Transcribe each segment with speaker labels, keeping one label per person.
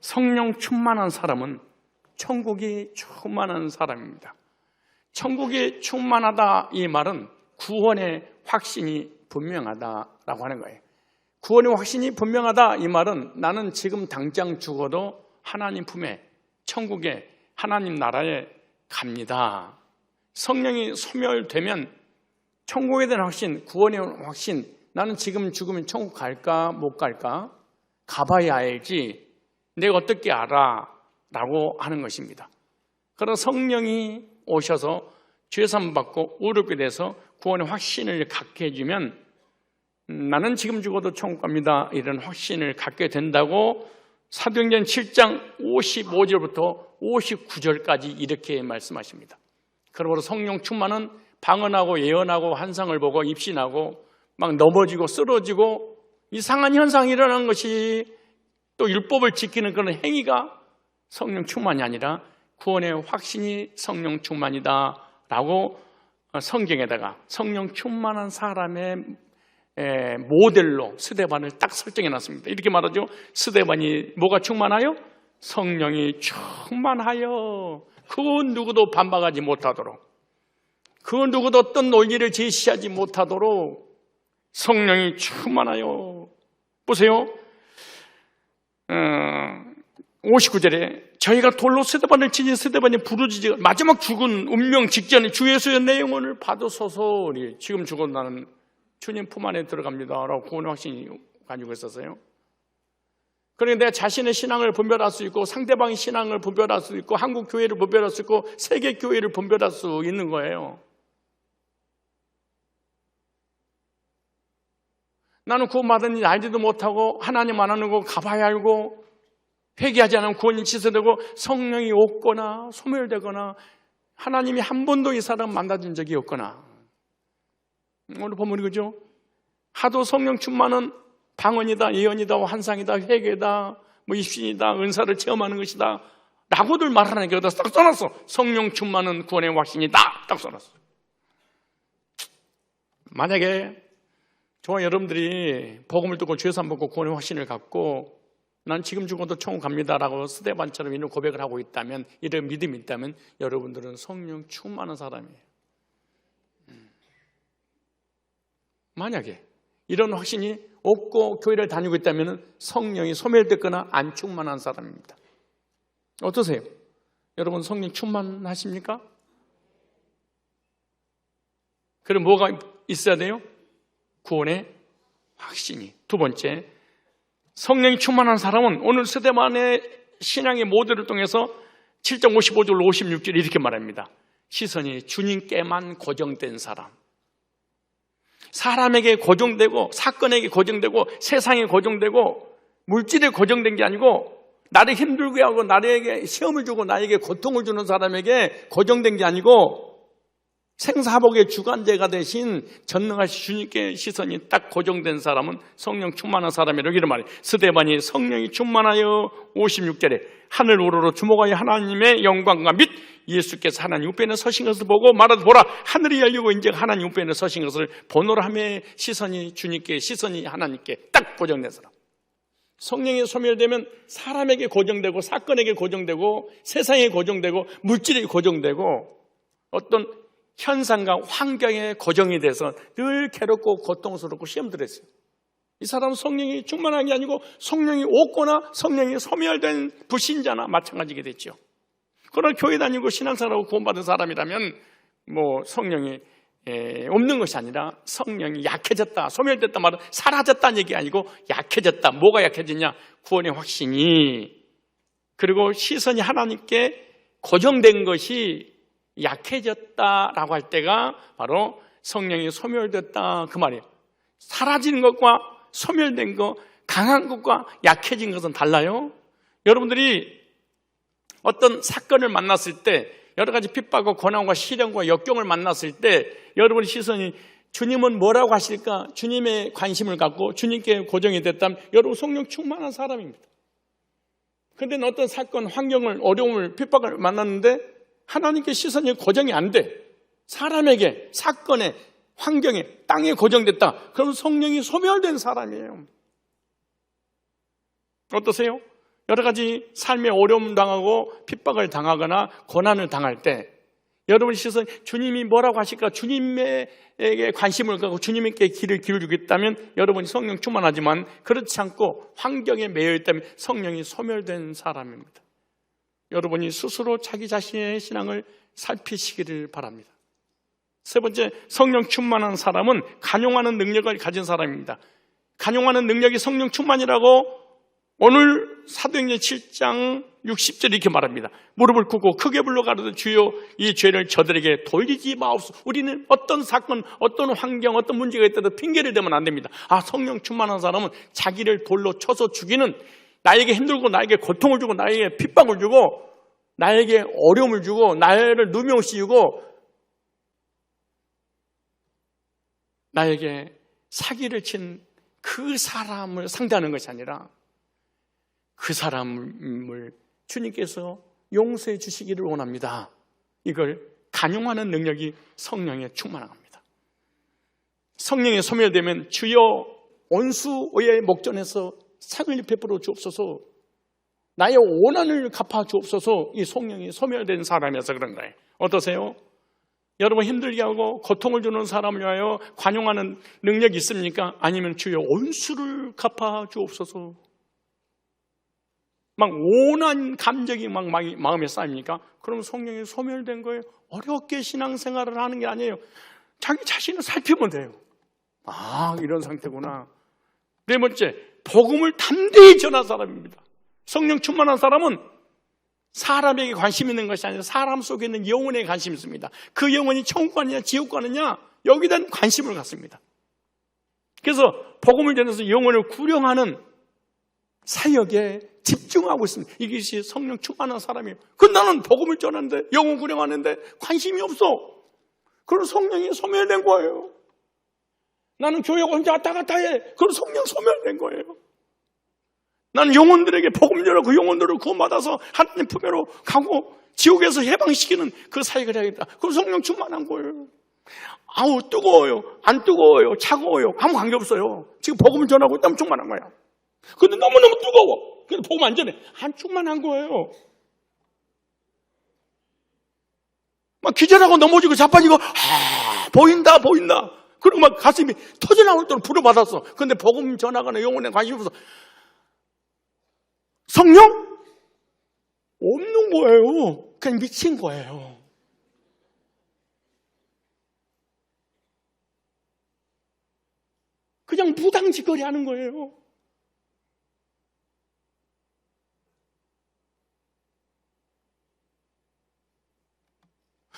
Speaker 1: 성령 충만한 사람은 천국이 충만한 사람입니다. 천국이 충만하다 이 말은 구원의 확신이 분명하다라고 하는 거예요. 구원의 확신이 분명하다 이 말은 나는 지금 당장 죽어도 하나님 품에 천국에 하나님 나라에 갑니다. 성령이 소멸되면 천국에 대한 확신, 구원의 확신, 나는 지금 죽으면 천국 갈까 못 갈까? 가봐야 알지. 내가 어떻게 알아? 라고 하는 것입니다. 그런 성령이 오셔서 죄산 받고 의롭게 돼서 구원의 확신을 갖게 해주면 음, 나는 지금 죽어도 천국 갑니다. 이런 확신을 갖게 된다고 사도행전 7장 55절부터 59절까지 이렇게 말씀하십니다. 그러므로 성령 충만은 방언하고 예언하고 환상을 보고 입신하고 막 넘어지고 쓰러지고 이상한 현상이 일어나는 것이 또 율법을 지키는 그런 행위가 성령 충만이 아니라 구원의 확신이 성령 충만이다라고 성경에다가 성령 충만한 사람의 에, 모델로 스데반을 딱 설정해 놨습니다. 이렇게 말하죠. 스데반이 뭐가 충만하여? 성령이 충만하여 그 누구도 반박하지 못하도록 그 누구도 어떤 논리를 제시하지 못하도록 성령이 충만하여 보세요. 어, 59절에 저희가 돌로 스데반을 치니 스데반이 부르짖어 마지막 죽은 운명 직전에 주 예수의 내 영혼을 받으소서. 지금 죽은 나는 주님 품 안에 들어갑니다 라고 구원 확신이 가지고 있었어요. 그러니까 내가 자신의 신앙을 분별할 수 있고 상대방의 신앙을 분별할 수 있고 한국 교회를 분별할 수 있고 세계 교회를 분별할 수 있는 거예요. 나는 구원받은 일 알지도 못하고 하나님 안 하는 거 가봐야 알고 회개하지 않으면 구원이 취소되고 성령이 없거나 소멸되거나 하나님이 한 번도 이 사람 만나준 적이 없거나. 오늘 보면 이거죠? 하도 성령 충만은 방언이다 예언이다 환상이다 회개다 뭐 입신이다 은사를 체험하는 것이다 라고들 말하는 게 어디다 딱 써놨어. 성령 충만은 구원의 확신이다. 딱 써놨어. 만약에 저와 여러분들이 복음을 듣고 죄산 받고 구원의 확신을 갖고 난 지금 죽어도 천국 갑니다라고 스데반처럼 이런 고백을 하고 있다면 이런 믿음이 있다면 여러분들은 성령 충만한 사람이에요. 음. 만약에 이런 확신이 없고 교회를 다니고 있다면 성령이 소멸됐거나 안 충만한 사람입니다. 어떠세요? 여러분 성령 충만하십니까? 그럼 뭐가 있어야 돼요? 구원의 확신이. 두 번째, 성령이 충만한 사람은 오늘 스데반의 신앙의 모델을 통해서 7장 55절 56절 이렇게 말합니다. 시선이 주님께만 고정된 사람. 사람에게 고정되고 사건에게 고정되고 세상에 고정되고 물질에 고정된 게 아니고 나를 힘들게 하고 나에게 시험을 주고 나에게 고통을 주는 사람에게 고정된 게 아니고 생사복의 주관제가 대신 전능하신 주님께 시선이 딱 고정된 사람은 성령 충만한 사람이라고 이런 말이에요. 스데반이 성령이 충만하여 56절에 하늘 우러러 주목하여 하나님의 영광과 및 예수께서 하나님 우편에 서신 것을 보고 말하되 보라 하늘이 열리고 이제 하나님 우편에 서신 것을 보노라 하며 시선이 주님께 시선이 하나님께 딱 고정된 사람. 성령이 소멸되면 사람에게 고정되고 사건에게 고정되고 세상에 고정되고 물질에 고정되고 어떤 현상과 환경에 고정이 돼서 늘 괴롭고 고통스럽고 시험들었어요. 이 사람은 성령이 충만한 게 아니고 성령이 없거나 성령이 소멸된 불신자나 마찬가지게 됐죠. 그러나 교회 다니고 신앙생활하고 구원받은 사람이라면 뭐 성령이 없는 것이 아니라 성령이 약해졌다, 소멸됐다 말은 사라졌다는 얘기 아니고 약해졌다. 뭐가 약해졌냐? 구원의 확신이 그리고 시선이 하나님께 고정된 것이 약해졌다라고 할 때가 바로 성령이 소멸됐다 그 말이에요. 사라지는 것과 소멸된 것, 강한 것과 약해진 것은 달라요. 여러분들이 어떤 사건을 만났을 때 여러 가지 핍박과 고난과 시련과 역경을 만났을 때 여러분의 시선이 주님은 뭐라고 하실까? 주님의 관심을 갖고 주님께 고정이 됐다면 여러분 성령 충만한 사람입니다. 그런데 어떤 사건, 환경을, 어려움을, 핍박을 만났는데 하나님께 시선이 고정이 안 돼. 사람에게, 사건에, 환경에, 땅에 고정됐다. 그럼 성령이 소멸된 사람이에요. 어떠세요? 여러 가지 삶의 어려움 당하고 핍박을 당하거나 고난을 당할 때 여러분 시선 주님이 뭐라고 하실까? 주님에게 관심을 갖고 주님께 길을 기울이겠다면 여러분이 성령 충만하지만 그렇지 않고 환경에 매여 있다면 성령이 소멸된 사람입니다. 여러분이 스스로 자기 자신의 신앙을 살피시기를 바랍니다. 세 번째, 성령 충만한 사람은 간용하는 능력을 가진 사람입니다. 간용하는 능력이 성령 충만이라고 오늘 사도행전 7장 60절 이렇게 말합니다. 무릎을 꿇고 크게 불러 가로되 주여 이 죄를 저들에게 돌리지 마옵소서. 우리는 어떤 사건, 어떤 환경, 어떤 문제가 있더라도 핑계를 대면 안 됩니다. 아, 성령 충만한 사람은 자기를 돌로 쳐서 죽이는 나에게 힘들고 나에게 고통을 주고 나에게 핍박을 주고 나에게 어려움을 주고 나를 누명 씌우고 나에게 사기를 친 그 사람을 상대하는 것이 아니라 그 사람을 주님께서 용서해 주시기를 원합니다. 이걸 간용하는 능력이 성령에 충만합니다. 성령에 소멸되면 주여 원수의 목전에서 상을 베풀어 주옵소서 나의 원한을 갚아 주옵소서 이 성령이 소멸된 사람이어서 그런 거예요. 어떠세요? 여러분 힘들게 하고 고통을 주는 사람을 위하여 관용하는 능력이 있습니까? 아니면 주여 원수를 갚아 주옵소서. 막 온한 감정이 막 마음에 쌓입니까? 그럼 성령이 소멸된 거예요. 어렵게 신앙생활을 하는 게 아니에요. 자기 자신을 살피면 돼요. 아, 이런 상태구나. 네 번째, 복음을 담대히 전한 사람입니다. 성령 충만한 사람은 사람에게 관심 있는 것이 아니라 사람 속에 있는 영혼에 관심이 있습니다. 그 영혼이 천국 가느냐 지옥 가느냐 여기에 대한 관심을 갖습니다. 그래서 복음을 전해서 영혼을 구령하는 사역에 집중하고 있습니다. 이것이 성령 충만한 사람이에요. 그 나는 복음을 전하는데 영혼 구령하는데 관심이 없어. 그럼 성령이 소멸된 거예요. 나는 교회 혼자 왔다 갔다 해. 그럼 성령 소멸된 거예요. 나는 영혼들에게 복음 전하고 그 영혼들을 구원받아서 하나님 품에로 가고 지옥에서 해방시키는 그 사역을 해야겠다. 그럼 성령 충만한 거예요. 아우 뜨거워요. 안 뜨거워요. 차가워요. 아무 관계 없어요. 지금 복음을 전하고 있다면 충만한 거야. 근데 너무너무 뜨거워. 근데 복음 안 전해. 안 충만한 거예요. 막 기절하고 넘어지고 자빠지고 아, 보인다 보인다. 그리고 막 가슴이 터져 나올 정도로 부르받았어. 근데 복음 전하거나 영혼에 관심이 없어. 성령? 없는 거예요. 그냥 미친 거예요. 그냥 무당짓거리 하는 거예요.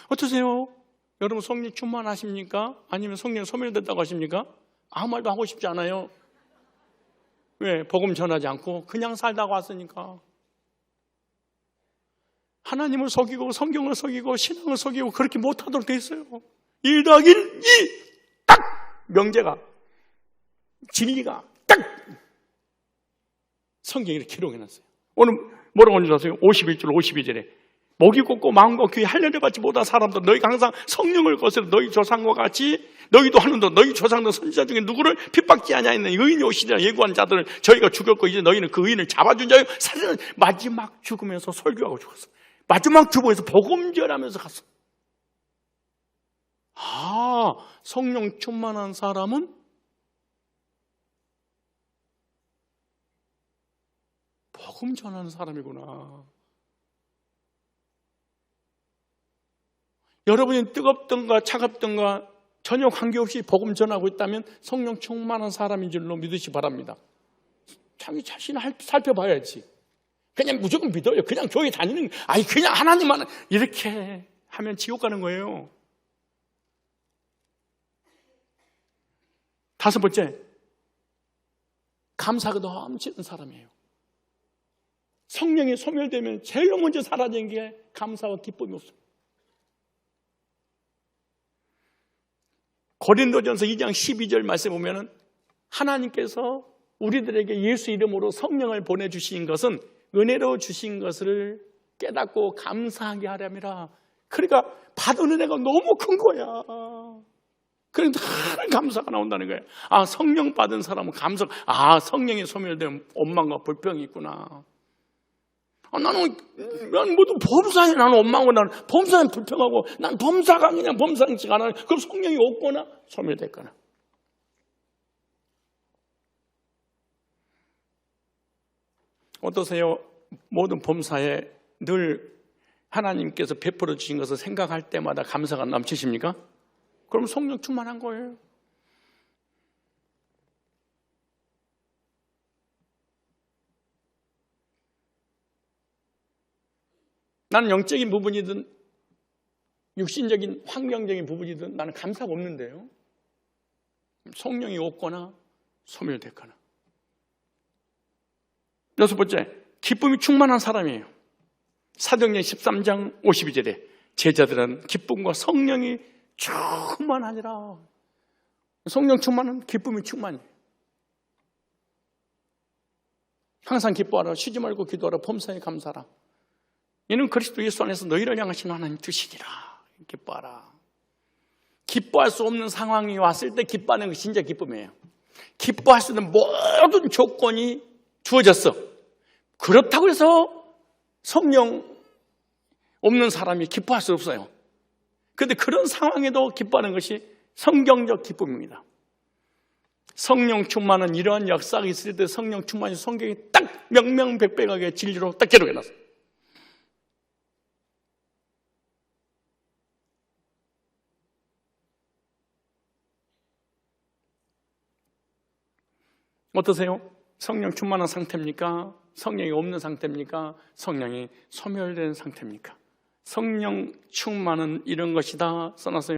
Speaker 1: 어떠세요? 여러분 성령 충만하십니까? 아니면 성령 소멸됐다고 하십니까? 아무 말도 하고 싶지 않아요. 왜? 복음 전하지 않고 그냥 살다가 왔으니까. 하나님을 속이고 성경을 속이고 신앙을 속이고 그렇게 못하도록 돼 있어요. 1 더하기 1, 2, 딱! 명제가, 진리가 딱! 성경에 기록해놨어요. 오늘 뭐라고 하는지 아세요? 51절, 52절에. 목이 곱고 마음과 귀에 할례를 받지 못한 사람들 너희가 항상 성령을 거스려 너희 조상과 같이 너희도 하는도 너희 조상들 선지자 중에 누구를 핍박지 아니하는 의인이 오시리라 예고한 자들을 저희가 죽였고 이제 너희는 그 의인을 잡아준 자요. 사실은 마지막 죽으면서 설교하고 죽었어. 마지막 죽음에서 복음 전하면서 갔어. 아 성령 충만한 사람은 복음 전하는 사람이구나 여러분이 뜨겁던가 차갑던가 전혀 관계없이 복음 전하고 있다면 성령 충만한 사람인 줄로 믿으시 바랍니다. 자기 자신을 살펴봐야지. 그냥 무조건 믿어요. 그냥 교회 다니는, 아니, 그냥 하나님만, 이렇게 하면 지옥 가는 거예요. 다섯 번째, 감사가 넘치는 사람이에요. 성령이 소멸되면 제일 먼저 사라지는 게 감사와 기쁨이 없어요. 고린도전서 2장 12절 말씀 보면은 하나님께서 우리들에게 예수 이름으로 성령을 보내주신 것은 은혜로 주신 것을 깨닫고 감사하게 하려니라. 그러니까 받은 은혜가 너무 큰 거야. 그러니까 늘 감사가 나온다는 거예요. 아, 성령 받은 사람은 감사, 아, 성령이 소멸되면 원망과 불평이 있구나. 나는, 난 모두 범사에 나는 원망하고 나는 범사에 불평하고 난 범사가 그냥 안 하는 그럼 성령이 없거나 소멸됐거나. 어떠세요? 모든 범사에 늘 하나님께서 베풀어 주신 것을 생각할 때마다 감사가 넘치십니까? 그럼 성령 충만한 거예요. 나는 영적인 부분이든 육신적인 환경적인 부분이든 나는 감사가 없는데요. 성령이 없거나 소멸됐거나. 여섯 번째, 기쁨이 충만한 사람이에요. 사도행전 13장 52절에 제자들은 기쁨과 성령이 충만하니라. 성령 충만은 기쁨이 충만이에요. 항상 기뻐하라. 쉬지 말고 기도하라. 범사에 감사하라. 이는 그리스도 예수 안에서 너희를 향하신 하나님 뜻이니라. 기뻐하라. 기뻐할 수 없는 상황이 왔을 때 기뻐하는 것이 진짜 기쁨이에요. 기뻐할 수 있는 모든 조건이 주어졌어. 그렇다고 해서 성령 없는 사람이 기뻐할 수 없어요. 그런데 그런 상황에도 기뻐하는 것이 성경적 기쁨입니다. 성령 충만은 이러한 역사가 있을 때 성령 충만이 성경이 딱 명명백백하게 진리로 딱 기록해놨어요. 어떠세요? 성령 충만한 상태입니까? 성령이 없는 상태입니까? 성령이 소멸된 상태입니까? 성령 충만은 이런 것이다 써놨어요.